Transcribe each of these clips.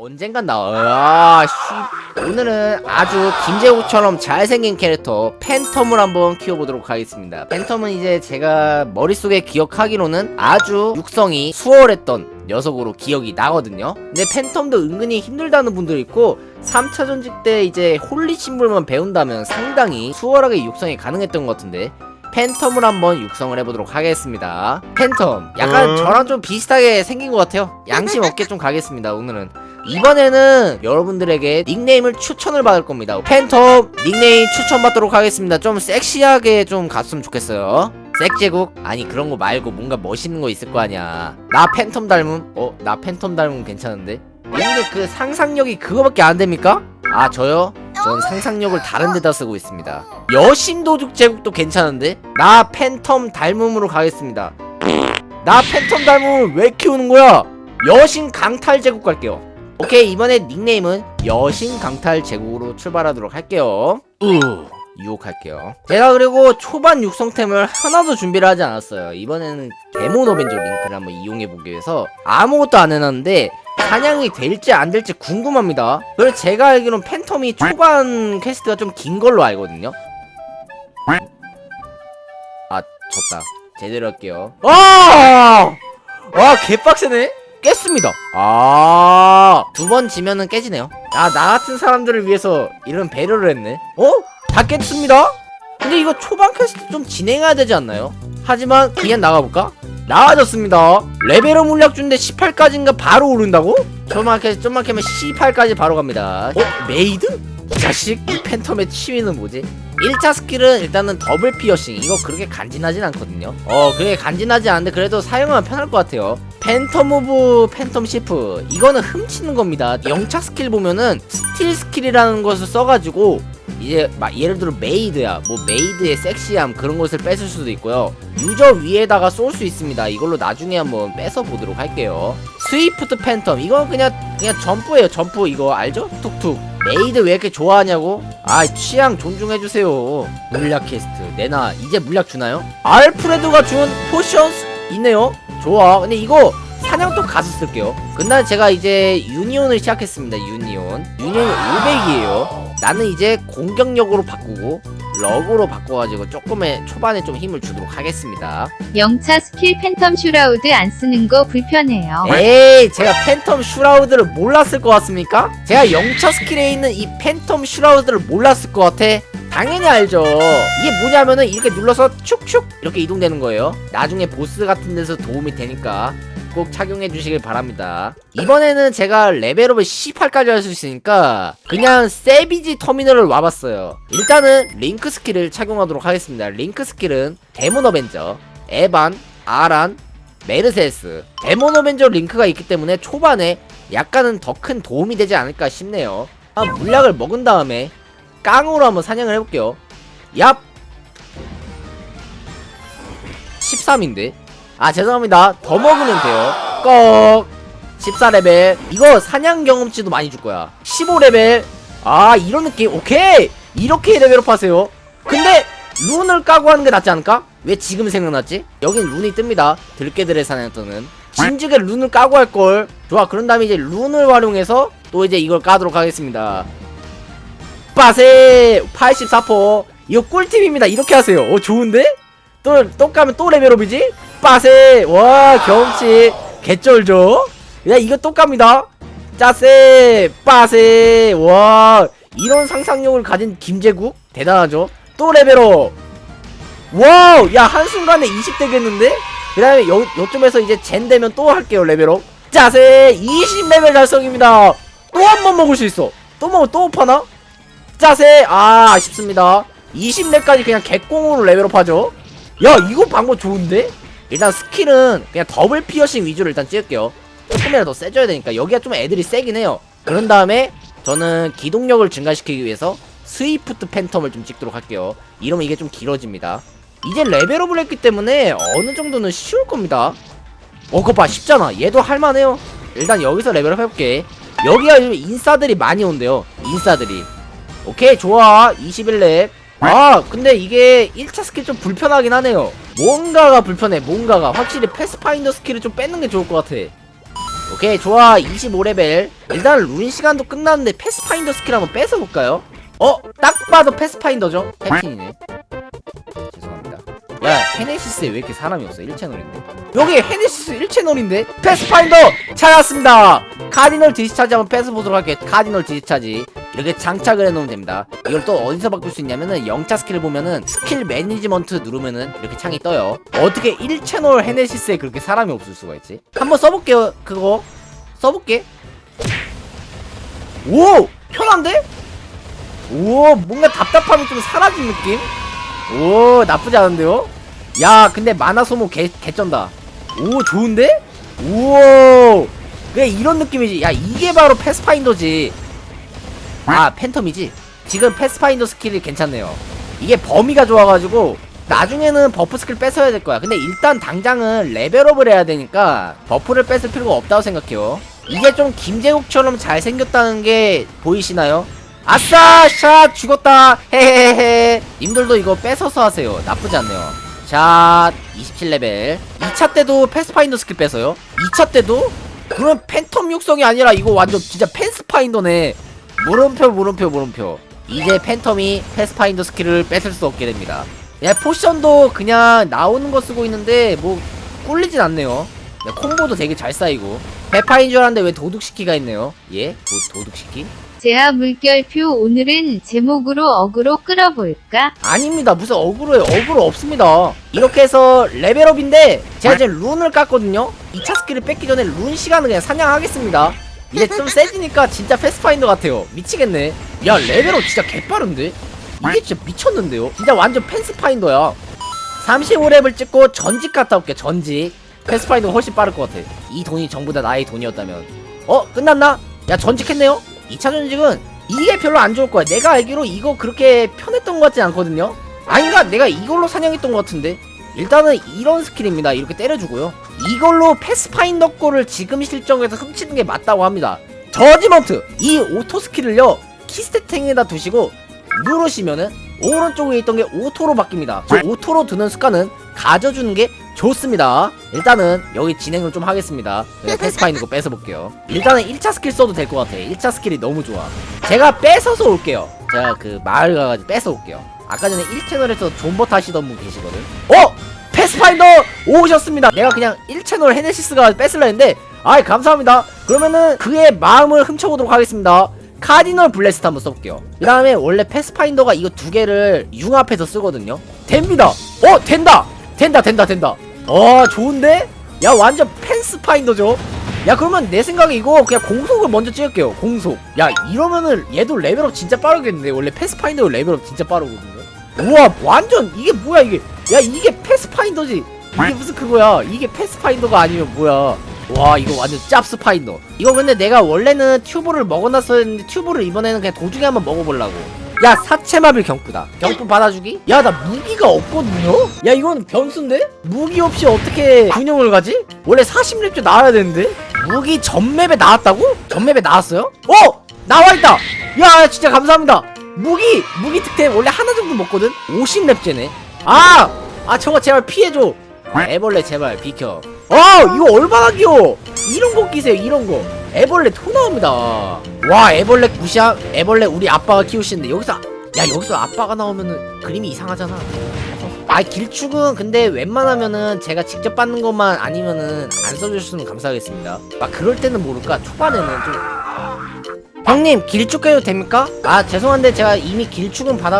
언젠간 나와. 아, 씨. 오늘은 아주 김재욱처럼 잘생긴 캐릭터 팬텀을 한번 키워보도록 하겠습니다. 팬텀은 이제 제가 머릿속에 기억하기로는 아주 육성이 수월했던 녀석으로 기억이 나거든요. 근데 팬텀도 은근히 힘들다는 분들 있고 3차 전직 때 이제 홀리 심볼만 배운다면 상당히 수월하게 육성이 가능했던 것 같은데 팬텀을 한번 육성을 해보도록 하겠습니다. 팬텀 약간 음. 저랑 좀 비슷하게 생긴 것 같아요. 양심 없게 좀 가겠습니다. 오늘은 이번에는 여러분들에게 닉네임을 추천을 받을 겁니다. 팬텀 닉네임 추천받도록 하겠습니다. 좀 섹시하게 좀 갔으면 좋겠어요. 섹제국? 아니 그런 거 말고 뭔가 멋있는 거 있을 거 아니야. 나 팬텀 닮음? 어? 나 팬텀 닮음 괜찮은데? 근데 그 상상력이 그거밖에 안 됩니까? 아 저요? 전 상상력을 다른 데다 쓰고 있습니다. 여신도둑 제국도 괜찮은데? 나 팬텀 닮음으로 가겠습니다. 나 팬텀 닮음을 왜 키우는 거야? 여신 강탈 제국 갈게요. 오케이 이번에 닉네임은 여신 강탈 제국으로 출발하도록 할게요. 으 유혹할게요. 제가 그리고 초반 육성템을 하나도 준비를 하지 않았어요. 이번에는 데몬 어벤져 링크를 한번 이용해 보기 위해서 아무것도 안 해놨는데 사냥이 될지 안 될지 궁금합니다. 그리고 제가 알기로는 팬텀이 초반 퀘스트가 좀 긴 걸로 알거든요. 아 졌다. 제대로 할게요. 와! 와 개빡세네. 깼습니다. 아, 두 번 지면은 깨지네요. 아, 나 같은 사람들을 위해서 이런 배려를 했네. 어? 다 깼습니다? 근데 이거 초반 퀘스트 좀 진행해야 되지 않나요? 하지만 그냥 나가볼까? 나아졌습니다. 레벨업 물약 준데 18까지인가 바로 오른다고? 좀만 캐면 18까지 바로 갑니다. 어? 메이드? 이 자식? 이 팬텀의 취미는 뭐지? 1차 스킬은 일단은 더블 피어싱. 이거 그렇게 간지나진 않거든요. 어 그게 간지나지 않은데 그래도 사용하면 편할 것 같아요. 팬텀 오브 팬텀 시프. 이거는 훔치는 겁니다. 0차 스킬 보면은 스틸 스킬이라는 것을 써가지고 이제 막 예를 들어 메이드야 뭐 메이드의 섹시함 그런 것을 뺏을 수도 있고요. 유저 위에다가 쏠 수 있습니다. 이걸로 나중에 한번 뺏어 보도록 할게요. 스위프트 팬텀. 이건 그냥 그냥 점프예요. 점프. 이거 알죠? 툭툭 메이드 왜 이렇게 좋아하냐고? 아 취향 존중해주세요. 물약 퀘스트. 내나 이제 물약 주나요? 알프레드가 준 포션스 있네요. 좋아. 근데 이거 사냥도 가서 쓸게요. 그날 제가 이제 유니온을 시작했습니다 유니온. 유니온 500이에요. 나는 이제 공격력으로 바꾸고 럭으로 바꿔가지고 조금의 초반에 좀 힘을 주도록 하겠습니다 영차 스킬 팬텀 슈라우드 안 쓰는 거 불편해요. 에이 제가 팬텀 슈라우드를 몰랐을 것 같습니까? 제가 영차 스킬에 있는 이 팬텀 슈라우드를 몰랐을 것 같아? 당연히 알죠 이게 뭐냐면은 이렇게 눌러서 축축 이렇게 이동되는 거예요 나중에 보스 같은 데서 도움이 되니까 꼭 착용해 주시길 바랍니다. 이번에는 제가 레벨업을 18까지 할 수 있으니까 그냥 세비지 터미널을 와봤어요. 일단은 링크 스킬을 착용하도록 하겠습니다. 링크 스킬은 데몬 어벤져 에반 아란 메르세스. 데몬 어벤져 링크가 있기 때문에 초반에 약간은 더 큰 도움이 되지 않을까 싶네요. 아, 물약을 먹은 다음에 깡으로 한번 사냥을 해볼게요. 얍! 13인데 아 죄송합니다. 더 먹으면 돼요. 꺽. 14레벨. 이거 사냥 경험치도 많이 줄 거야. 15레벨. 아 이런 느낌. 오케이! 이렇게 레벨업 하세요. 근데 룬을 까고 하는 게 낫지 않을까? 왜 지금 생각났지? 여긴 룬이 뜹니다. 들깨들의 사냥 떠는. 진즉에 룬을 까고 할걸. 좋아 그런 다음에 이제 룬을 활용해서 또 이제 이걸 까도록 하겠습니다. 빠세! 84포 이거 꿀팁입니다. 이렇게 하세요. 어 좋은데? 또, 또 까면 또 레벨업이지? 빠세 와 경험치 개쩔죠? 야 이거 또 깝니다 짜세 빠세 와 이런 상상력을 가진 김재국 대단하죠 또 레벨업 와우 야 한순간에 20 되겠는데? 그 다음에 요, 요쯤에서 이제 젠 되면 또 할게요 레벨업 짜세 20레벨 달성입니다 또 한 번 먹을 수 있어 또 먹어 또 파나? 짜세 아 아쉽습니다 20렙까지 그냥 개꽁으로 레벨업 하죠 야 이거 방법 좋은데? 일단 스킬은 그냥 더블 피어싱 위주로 일단 찍을게요. 조금이라도 더 세져야 되니까 여기가 좀 애들이 세긴 해요. 그런 다음에 저는 기동력을 증가시키기 위해서 스위프트 팬텀을 좀 찍도록 할게요. 이러면 이게 좀 길어집니다. 이제 레벨업을 했기 때문에 어느 정도는 쉬울 겁니다. 어 그거 봐. 쉽잖아. 얘도 할만해요. 일단 여기서 레벨업 해볼게. 여기가 인싸들이 많이 온대요. 인싸들이. 오케이 좋아. 21렙 아 근데 이게 1차 스킬 좀 불편하긴 하네요. 뭔가가 불편해 뭔가가. 확실히 패스파인더 스킬을 좀 뺏는 게 좋을 것 같아. 오케이 좋아. 25레벨. 일단 룬 시간도 끝났는데 패스파인더 스킬 한번 뺏어볼까요? 어? 딱 봐도 패스파인더죠? 패틴이네. 죄송합니다. 야 헤네시스에 왜 이렇게 사람이 없어? 1채널인데. 여기 헤네시스 1채널인데? 패스파인더! 찾았습니다! 카디널 디스차지 한번 뺏어보도록 할게요. 카디널 디스차지 이렇게 장착을 해놓으면 됩니다. 이걸 또 어디서 바꿀 수 있냐면은 영차 스킬을 보면은 스킬 매니지먼트 누르면은 이렇게 창이 떠요. 어떻게 1채널 헤네시스에 그렇게 사람이 없을 수가 있지? 한번 써볼게요 그거. 써볼게. 오 편한데? 오 뭔가 답답함이 좀 사라진 느낌? 오 나쁘지 않은데요? 야 근데 만화 소모 개, 개쩐다. 오 좋은데? 우와. 그래 이런 느낌이지. 야 이게 바로 패스파인더지 아 팬텀이지? 지금 패스파인더 스킬이 괜찮네요. 이게 범위가 좋아가지고 나중에는 버프 스킬 뺏어야 될 거야. 근데 일단 당장은 레벨업을 해야 되니까 버프를 뺏을 필요가 없다고 생각해요. 이게 좀 김재국처럼 잘생겼다는 게 보이시나요? 아싸! 샷! 죽었다! 헤헤헤 님들도 이거 뺏어서 하세요. 나쁘지 않네요. 샷! 27레벨. 2차 때도 패스파인더 스킬 뺏어요? 2차 때도? 그럼 팬텀 육성이 아니라 이거 완전 진짜 팬스파인더네 물음표 물음표 물음표. 이제 팬텀이 패스파인더 스킬을 뺏을 수 없게 됩니다. 야 포션도 그냥 나오는 거 쓰고 있는데 뭐 꿀리진 않네요. 야, 콤보도 되게 잘 쌓이고. 페파인 줄 알았는데 왜 도둑시키가 있네요. 예? 도, 도둑시키? 제하 물결표 오늘은 제목으로 어그로 끌어볼까? 아닙니다. 무슨 어그로에 어그로 없습니다. 이렇게 해서 레벨업인데 제가 이제 룬을 깠거든요. 2차 스킬을 뺏기 전에 룬 시간을 그냥 사냥하겠습니다 이제 좀 세지니까 진짜 패스파인더 같아요. 미치겠네. 야 레벨업 진짜 개빠른데? 이게 진짜 미쳤는데요? 진짜 완전 패스파인더야. 35렙을 찍고 전직 갔다 올게 전직. 패스파인더가 훨씬 빠를 것 같아. 이 돈이 전부 다 나의 돈이었다면. 어 끝났나? 야 전직했네요? 2차 전직은 이게 별로 안 좋을 거야. 내가 알기로 이거 그렇게 편했던 것 같진 않거든요? 아닌가? 내가 이걸로 사냥했던 것 같은데? 일단은 이런 스킬입니다. 이렇게 때려주고요 이걸로 패스파인더 거를 지금 실정에서 훔치는 게 맞다고 합니다. 저지먼트 이 오토 스킬을요 키스테탱에다 두시고 누르시면은 오른쪽 위에 있던 게 오토로 바뀝니다. 저 오토로 두는 습관은 가져주는 게 좋습니다. 일단은 여기 진행을 좀 하겠습니다. 패스파인더 거 뺏어볼게요. 일단은 1차 스킬 써도 될 것 같아 1차 스킬이 너무 좋아. 제가 뺏어서 올게요. 제가 그 마을 가가지고 뺏어 올게요. 아까 전에 1채널에서 존버 타시던 분 계시거든. 어! 패스파인더 오셨습니다. 내가 그냥 1채널 헤네시스가 뺏으려 했는데 아이 감사합니다. 그러면은 그의 마음을 훔쳐보도록 하겠습니다. 카디널 블레스트 한번 써볼게요. 그 다음에 원래 패스파인더가 이거 두 개를 융합해서 쓰거든요. 됩니다. 어 된다! 된다 된다 된다. 어 좋은데? 야 완전 펜스파인더죠? 야 그러면 내 생각에 이거 그냥 공속을 먼저 찍을게요. 공속. 야 이러면은 얘도 레벨업 진짜 빠르겠는데? 원래 패스파인더 레벨업 진짜 빠르거든요 우와 완전 이게 뭐야 이게 야 이게 패스파인더지 이게 무슨 그거야 이게 패스파인더가 아니면 뭐야 와 이거 완전 짭스파인더 이거 근데 내가 원래는 튜브를 먹어놨어야 했는데 튜브를 이번에는 그냥 도중에 한번 먹어보려고 야 사체마블 경프다 경프 받아주기? 야 나 무기가 없거든요? 야 이건 변수인데? 무기 없이 어떻게 균형을 가지? 원래 40렙째 나와야 되는데? 무기 전맵에 나왔다고? 전맵에 나왔어요? 어! 나와있다! 야 진짜 감사합니다 무기! 무기 특템 원래 하나 정도 먹거든? 50렙째네. 아! 아 저거 제발 피해줘. 애벌레 제발 비켜. 아 이거 얼마나 귀여워. 이런 거 끼세요 이런 거. 애벌레 토 나옵니다. 와 애벌레 무시함? 애벌레 우리 아빠가 키우시는데 여기서 야 여기서 아빠가 나오면은 그림이 이상하잖아. 아 길쭉은 근데 웬만하면은 제가 직접 받는 것만 아니면은 안 써주셨으면 감사하겠습니다. 막 그럴 때는 모를까? 초반에는 좀 형님 길쭉 해도 됩니까? 아 죄송한데 제가 이미 길쭉은 받아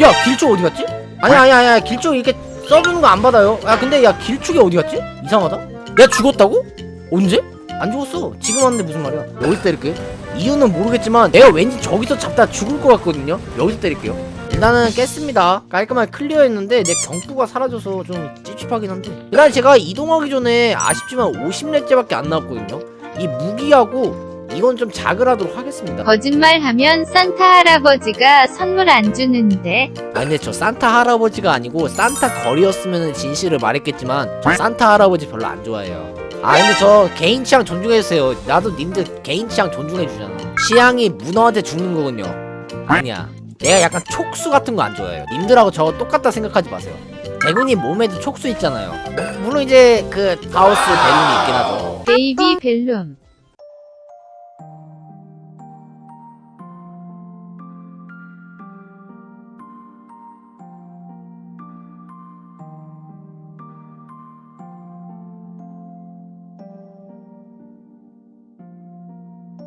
야 길쭉 어디 갔지? 아니야 아니야 아니야 길쭉 이렇게 써주는 거 안 받아요 야 근데 야 길쭉이 어디 갔지? 이상하다 내가 죽었다고? 언제? 안 죽었어 지금 왔는데 무슨 말이야 여기서 때릴게 이유는 모르겠지만 내가 왠지 저기서 잡다 죽을 것 같거든요 여기서 때릴게요 일단은 깼습니다 깔끔하게 클리어했는데 내 경부가 사라져서 좀 찝찝하긴 한데 일단 제가 이동하기 전에 아쉽지만 50렙째밖에 안 나왔거든요 이 무기하고 이건 좀 작을하도록 하겠습니다. 거짓말하면 산타 할아버지가 선물 안 주는데. 아 근데 저 산타 할아버지가 아니고 산타 거리였으면 진실을 말했겠지만 저 산타 할아버지 별로 안 좋아해요. 아 근데 저 개인 취향 존중해주세요. 나도 님들 개인 취향 존중해주잖아. 취향이 문어한테 죽는 거군요. 아니야. 내가 약간 촉수 같은 거 안 좋아해요. 님들하고 저 똑같다 생각하지 마세요. 대군이 몸에도 촉수 있잖아요. 물론 이제 그 하우스 벨룸이 있긴 하죠. 베이비 벨룸.